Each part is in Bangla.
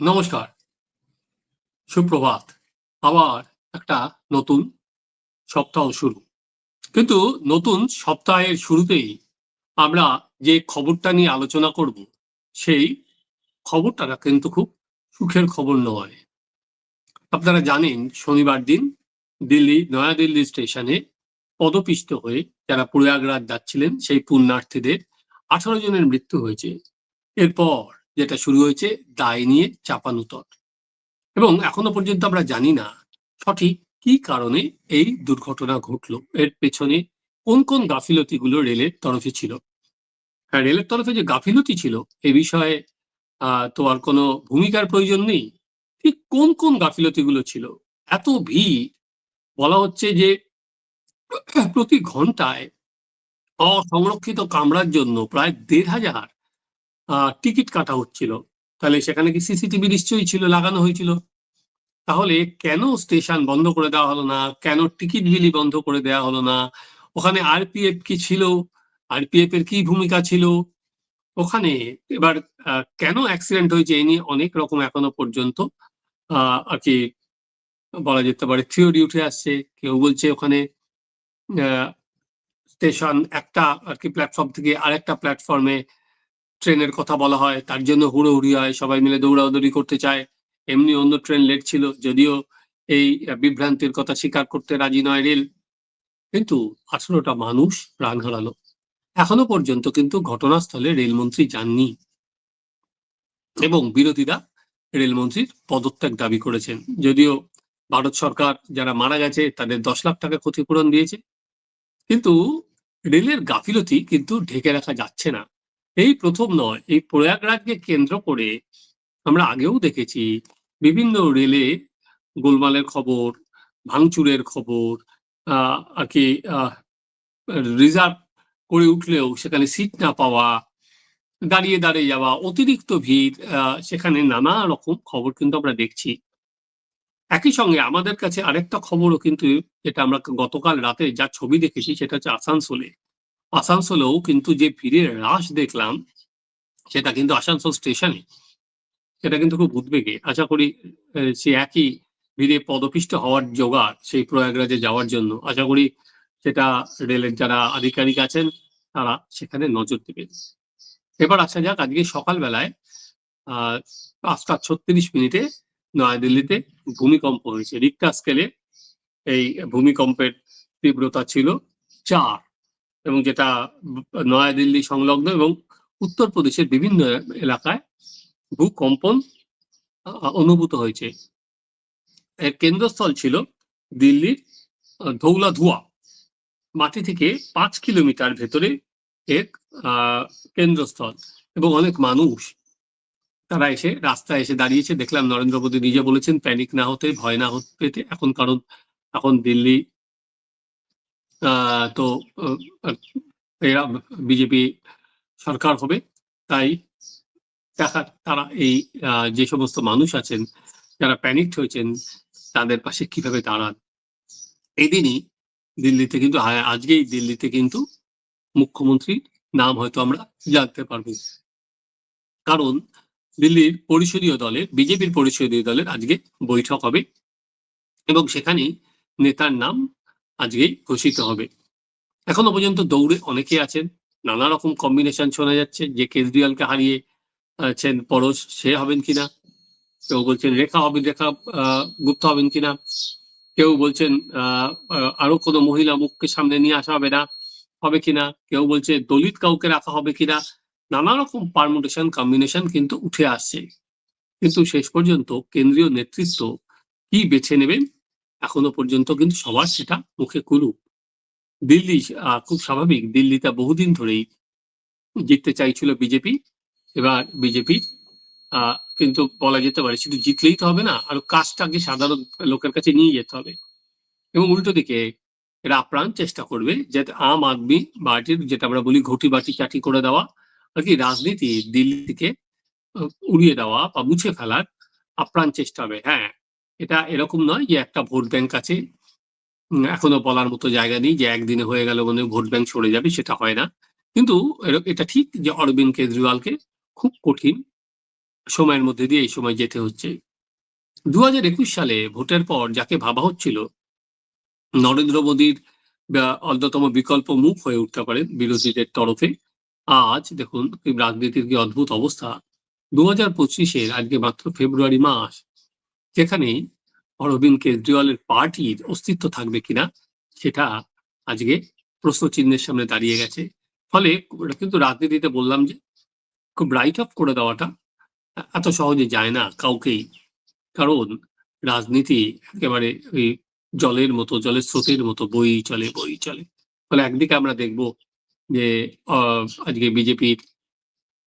নমস্কার। সুপ্রভাত। আবার একটা নতুন সপ্তাহ শুরু। কিন্তু নতুন সপ্তাহের শুরুতেই আমরা যে খবরটা নিয়ে আলোচনা করব, সেই খবরটা কিন্তু খুব সুখের খবর নয়। আপনারা জানেন, শনিবার দিন দিল্লি, নয়াদিল্লি স্টেশনে পদপিষ্ট হয়ে যারা প্রয়াগরাজ যাচ্ছিলেন, সেই পুণ্যার্থীদের আঠারো জনের মৃত্যু হয়েছে। এরপর যেটা শুরু হয়েছে দায় নিয়ে চাপানুতর। এবং এখনও পর্যন্ত আমরা জানি না সঠিক কি কারণে এই দুর্ঘটনা ঘটলো, এর পেছনে কোন কোন গাফিলতিগুলো রেলের তরফে ছিল। হ্যাঁ রেলের তরফে যে গাফিলতি ছিল এ বিষয়ে তো আর কোনো ভূমিকার প্রয়োজন নেই। ঠিক কোন কোন গাফিলতিগুলো ছিল? এত ভিড়, বলা হচ্ছে যে প্রতি ঘন্টায় অসংরক্ষিত কামরার জন্য প্রায় দেড় হাজার টিকিট কাটা হচ্ছিল। তাহলে সেখানে কি সিসিটিভি নিশ্চয়ই ছিল, লাগানো হয়েছিল? তাহলে কেন স্টেশন বন্ধ করে দেওয়া হলো না? কেন টিকিট বিলি বন্ধ করে দেওয়া হলো না? ওখানে আরপিএফ কি ছিল? আরপিএফ এর কি ভূমিকা ছিল? ওখানে এবার কেন অ্যাক্সিডেন্ট হয়েছে এই নিয়ে অনেক রকম এখনও পর্যন্ত আর কি বলা যেতে পারে থিওরি উঠে আসছে। কেউ বলছে ওখানে স্টেশন একটা আর কি প্ল্যাটফর্ম থেকে আরেকটা প্ল্যাটফর্মে ট্রেনের কথা বলা হয়, তার জন্য হুড়োহুড়ি হয়, সবাই মিলে দৌড়াদৌড়ি করতে চায়। এমনি অন্য ট্রেন লেট ছিল, যদিও এই বিভ্রান্তির কথা স্বীকার করতে রাজি নয় রেল। কিন্তু আঠারোটা মানুষ প্রাণ হারালো। এখনও পর্যন্ত কিন্তু ঘটনাস্থলে রেলমন্ত্রী যাননি। এবং বিরোধীরা রেলমন্ত্রীর পদত্যাগ দাবি করেছেন। যদিও ভারত সরকার যারা মারা গেছে, তাদের দশ লাখ টাকা ক্ষতিপূরণ দিয়েছে। কিন্তু রেলের গাফিলতি কিন্তু ঢেকে রাখা যাচ্ছে না। এই প্রথম নয়, এই প্রয়াগরাজকে কেন্দ্র করে আমরা আগেও দেখেছি বিভিন্ন রেলে গোলমালের খবর, ভাঙচুরের খবর আর কি রিজার্ভ করে উঠলেও সেখানে সিট না পাওয়া, দাঁড়িয়ে দাঁড়িয়ে যাওয়া, অতিরিক্ত ভিড় সেখানে নানা রকম খবর কিন্তু আমরা দেখছি। একই সঙ্গে আমাদের কাছে আরেকটা খবরও কিন্তু যেটা আমরা গতকাল রাতে যা ছবি দেখেছি সেটা হচ্ছে আসানসোলে। আসানসোলেও কিন্তু যে ভিড়ের হ্রাস দেখলাম, সেটা কিন্তু আসানসোল স্টেশনে। সেটা কিন্তু খুব উদ্বেগে। আশা করি সে একই ভিড়ে পদপিষ্ট হওয়ার জোগাড় সেই প্রয়াগরাজে যাওয়ার জন্য। আশা করি, সেটা রেলের যারা আধিকারিক আছেন, তারা সেখানে নজর দেবেন। এবার আসা যাক, আজকে সকালবেলায় আহ পাঁচটা ছত্রিশ মিনিটে নয়াদিল্লিতে ভূমিকম্প হয়েছে। রিক্টার স্কেলে এই ভূমিকম্পের তীব্রতা ছিল চার। এবং যেটা নয়াদিল্লি সংলগ্ন এবং উত্তরপ্রদেশের বিভিন্ন এলাকায় ভূকম্পন অনুভূত হয়েছে। এর কেন্দ্রস্থল ছিল দিল্লির ধৌলা ধুয়া মাটি থেকে পাঁচ কিলোমিটার ভেতরে এক কেন্দ্রস্থল এবং অনেক মানুষ। তারা এসে রাস্তায় এসে দাঁড়িয়েছে। দেখলাম নরেন্দ্র মোদী নিজে বলেছেন প্যানিক না হতে, ভয় না হতে, এখন কারণ, এখন দিল্লি তো এরা বিজেপি সরকার হবে। তাই তারা এই যে সমস্ত মানুষ আছেন, যারা প্যানিক হয়েছেন, তাদের পাশে কীভাবে দাঁড়ান? এই দিনই দিল্লিতে কিন্তু আজকেই দিল্লিতে কিন্তু মুখ্যমন্ত্রীর নাম হয়তো আমরা জানতে পারব। কারণ দিল্লির পরিষদীয় দলের, বিজেপির পরিষদীয় দলের আজকে বৈঠক হবে এবং সেখানেই নেতার নাম আজকেই ঘোষিত হবে। এখনও পর্যন্ত দৌড়ে অনেকে আছেন, নানা রকম কম্বিনেশন শোনা যাচ্ছে, যে কেজরিওয়ালকে হারিয়ে আছেন পরশ, সে হবেন কিনা? কেউ বলছেন রেখা হবেন রেখা গুপ্ত হবেন কিনা? কেউ বলছেন আরও কোনো মহিলা মুখকে সামনে নিয়ে আসা হবে না, হবে কিনা? কেউ বলছে দলিত কাউকে রাখা হবে কিনা? নানা রকম পারমুটেশন কম্বিনেশন কিন্তু উঠে আসছে। কিন্তু শেষ পর্যন্ত কেন্দ্রীয় নেতৃত্ব কি বেছে নেবেন? এখনও পর্যন্ত কিন্তু সবার সেটা মুখে কুলুপ। দিল্লি খুব স্বাভাবিক। দিল্লিতে বহুদিন ধরেই জিততে চাইছিল বিজেপি। এবার বিজেপি কিন্তু বলা যেতে পারে শুধু জিতলেই তো হবে না, আর কাজটাকে সাধারণ লোকের কাছে নিয়ে যেতে হবে। এবং উল্টো দিকে এরা আপ্রাণ চেষ্টা করবে যাতে আম আদমি পার্টির, যেটা আমরা বলি ঘটি বাটি চাটি করে দেওয়া, আর কি রাজনীতি দিল্লি থেকে উড়িয়ে দেওয়া বা মুছে ফেলার আপ্রাণ চেষ্টা হবে। হ্যাঁ এটা এরকম নয় যে একটা ভোট ব্যাংক আছে এখনও বলার মতো জায়গা নেই যে একদিনে হয়ে গেল মানে ভোট ব্যাংক সরে যাবে, সেটা হয় না। কিন্তু এটা ঠিক যে অরবিন্দ কেজরিওয়ালকে খুব কঠিন সময়ের মধ্যে দিয়ে এই সময় যেতে হচ্ছে। দু হাজার একুশ সালে ভোটের পর যাকে ভাবা হচ্ছিল, নরেন্দ্র মোদীর অন্যতম বিকল্প মুখ হয়ে উঠতে পারেন বিরোধীদের তরফে। আজ দেখুন রাজনীতির কি অদ্ভুত অবস্থা। দু হাজার পঁচিশের, আজকে মাত্র ফেব্রুয়ারি মাস যেখানে অরবিন্দ কেজরিওয়ালের পার্টির অস্তিত্ব থাকবে কিনা, সেটা আজকে প্রশ্ন চিহ্নের সামনে দাঁড়িয়ে গেছে। ফলে এটা কিন্তু রাজনীতিতে বললাম যে, খুব রাইট অফ করে দেওয়াটা এত সহজে যায় না কাউকেই। কারণ রাজনীতি একেবারে ওই জলের মতো, জলের স্রোতের মতো, বই চলে বই চলে। ফলে একদিকে আমরা দেখব যে আজকে বিজেপির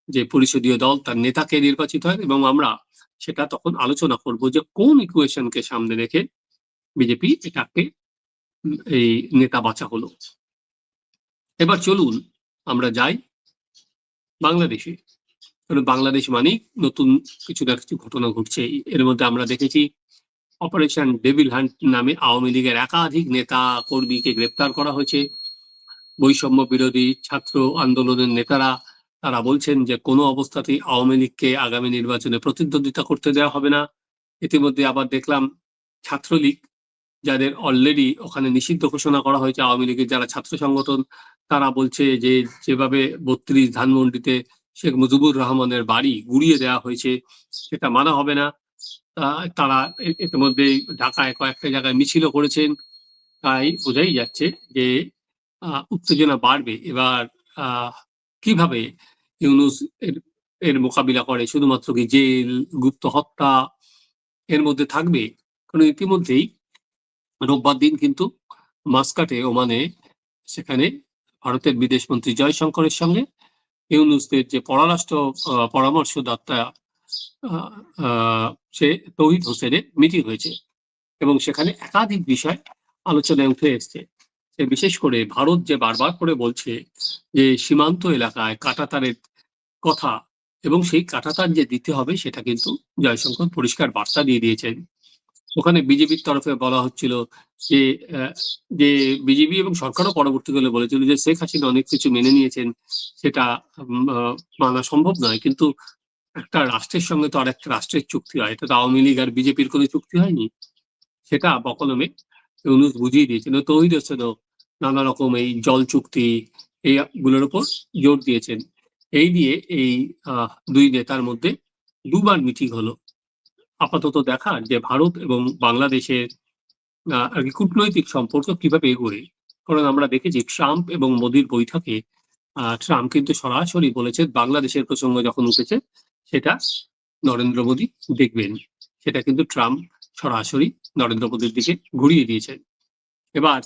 যে পরিষদীয় দল, তার নেতাকে নির্বাচিত হয় এবং আমরা সেটা তখন আলোচনা করব যে কোন ইকুয়েশনকে সামনে রেখে বিজেপি এটাকে এই নেতা বাঁচা হলো। এবার চলুন আমরা যাই বাংলাদেশে। কারণ বাংলাদেশ মানেই নতুন কিছু না কিছু ঘটনা ঘটছে। এর মধ্যে আমরা দেখেছি অপারেশন ডেভিল হান্ট নামে আওয়ামী লীগের একাধিক নেতা কর্মীকে গ্রেপ্তার করা হয়েছে। বৈষম্য বিরোধী ছাত্র আন্দোলনের নেতারা তারা বলছেন যে কোনো অবস্থাতেই আওয়ামী লীগকে আগামী নির্বাচনে প্রতিদ্বন্দ্বিতা করতে দেওয়া হবে না। ইতিমধ্যে আবার দেখলাম ছাত্রলীগ, যাদের অলরেডি ওখানে নিষিদ্ধ ঘোষণা করা হয়েছে আওয়ামী লীগের যারা ছাত্র সংগঠন, তারা বলছে যে যেভাবে বত্রিশ ধানমন্ডিতে শেখ মুজিবুর রহমানের বাড়ি গুড়িয়ে দেওয়া হয়েছে, সেটা মানা হবে না। তারা ইতিমধ্যে ঢাকায় কয়েকটা জায়গায় মিছিলও করেছেন। তাই বোঝাই যাচ্ছে যে উত্তেজনা বাড়বে। এবার কীভাবে ইউনুস এর এর মোকাবিলা করে, শুধুমাত্র কি জেল, গুপ্ত হত্যা এর মধ্যে থাকবে? কারণ ইতিমধ্যেই রোববার দিন কিন্তু মাস্কাটে ওমানে, সেখানে ভারতের বিদেশ মন্ত্রী জয়শঙ্করের সঙ্গে। ইউনুসদের যে পররাষ্ট্র পরামর্শদাতা সে তৌহিদ হোসেনের মিটিং হয়েছে এবং সেখানে একাধিক বিষয় আলোচনায় উঠে এসছে। বিশেষ করে ভারত যে বারবার করে বলছে যে সীমান্ত এলাকায় কাটাতারের কথা এবং সেই কাটাতার যে দিতে হবে সেটা কিন্তু জয়শঙ্কর পরিষ্কার বার্তা দিয়ে দিয়েছেন। ওখানে বিজেপির তরফে বলা হচ্ছিল যে যে বিজেপি এবং সরকারও পরবর্তীকালে বলেছিল যে শেখ হাসিনা অনেক কিছু মেনে নিয়েছেন, সেটা মানা সম্ভব নয়। কিন্তু একটা রাষ্ট্রের সঙ্গে তো আর একটা রাষ্ট্রের চুক্তি হয়। এটা তো আওয়ামী লীগ আর বিজেপির কোনো চুক্তি হয়নি। সেটা বকলমে ইউনুস বুঝিয়ে দিয়েছেন। ও তৈরি হচ্ছেন নানা রকম এই জল চুক্তি এই গুলোর উপর জোর দিয়েছেন। এই দিয়ে এই দুই নেতার মধ্যে দুবার মিটিং হলো। আপাতত দেখা যে ভারত এবং বাংলাদেশের কূটনৈতিক সম্পর্ক কীভাবে এগোয় কারণ আমরা দেখেছি ট্রাম্প এবং মোদির বৈঠকে ট্রাম্প কিন্তু সরাসরি বলেছে বাংলাদেশের প্রসঙ্গ যখন উঠেছে, সেটা নরেন্দ্র মোদী দেখবেন। সেটা কিন্তু ট্রাম্প সরাসরি নরেন্দ্র মোদীর দিকে ঘুরিয়ে দিয়েছেন। এবার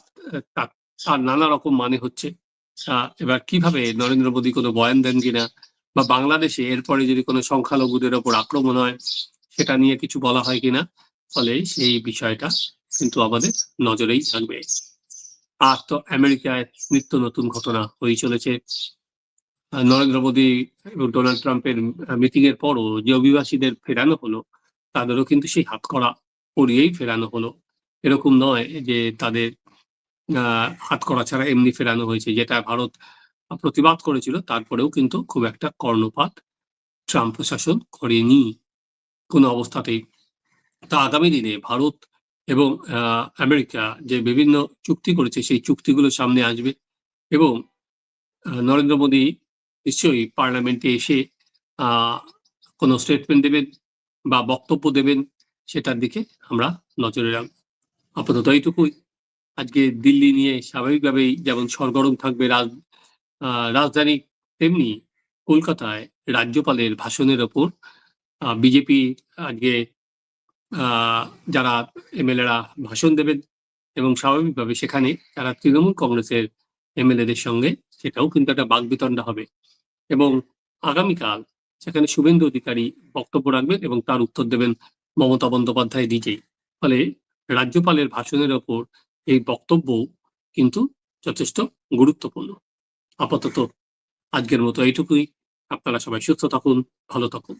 তার নানা রকম মানে হচ্ছে এবার কীভাবে নরেন্দ্র মোদী কোনো বয়ান দেন কিনা? বা বাংলাদেশে এরপরে যদি কোনো সংখ্যালঘুদের ওপর আক্রমণ হয়, সেটা নিয়ে কিছু বলা হয় কিনা? ফলে সেই বিষয়টা কিন্তু আমাদের নজরেই থাকবে। আর তো আমেরিকায় নিত্য নতুন ঘটনা হয়ে চলেছে। নরেন্দ্র মোদী এবং ডোনাল্ড ট্রাম্পের মিটিং এর পরও যে অভিবাসীদের ফেরানো হলো, তাদেরও কিন্তু সেই হাত করা পরিয়েই ফেরানো হলো। এরকম নয় যে তাদের হাত করা ছাড়া এমনি ফেরানো হয়েছে, যেটা ভারত প্রতিবাদ করেছিল। তারপরেও কিন্তু খুব একটা কর্ণপাত ট্রাম্প প্রশাসন করেনি কোনো অবস্থাতেই। তা আগামী দিনে ভারত এবং আমেরিকা যে বিভিন্ন চুক্তি করেছে, সেই চুক্তিগুলো সামনে আসবে এবং নরেন্দ্র মোদী নিশ্চয়ই পার্লামেন্টে এসে কোনো স্টেটমেন্ট দেবেন বা বক্তব্য দেবেন, সেটার দিকে আমরা নজরে রাখব। আপাতত এইটুকুই। আজকে দিল্লি নিয়ে স্বাভাবিকভাবেই যেমন সরগরম থাকবে রাজধানী, তেমনি কলকাতায় রাজ্যপালের ভাষণের ওপর বিজেপি আজকে যারা এমএলএরা ভাষণ দেবেন এবং স্বাভাবিকভাবে সেখানে তারা তৃণমূল কংগ্রেসের এমএলএদের সঙ্গে সেটাও কিন্তু একটা বাগবিতণ্ডা হবে। এবং আগামীকাল সেখানে শুভেন্দু অধিকারী বক্তব্য রাখবেন এবং তার উত্তর দেবেন মমতা বন্দ্যোপাধ্যায় নিজেই। ফলে রাজ্যপালের ভাষণের ওপর এই বক্তব্য কিন্তু যথেষ্ট গুরুত্বপূর্ণ। আপাতত আজকের মতো এইটুকুই। আপনারা সবাই সুস্থ থাকুন, ভালো থাকুন।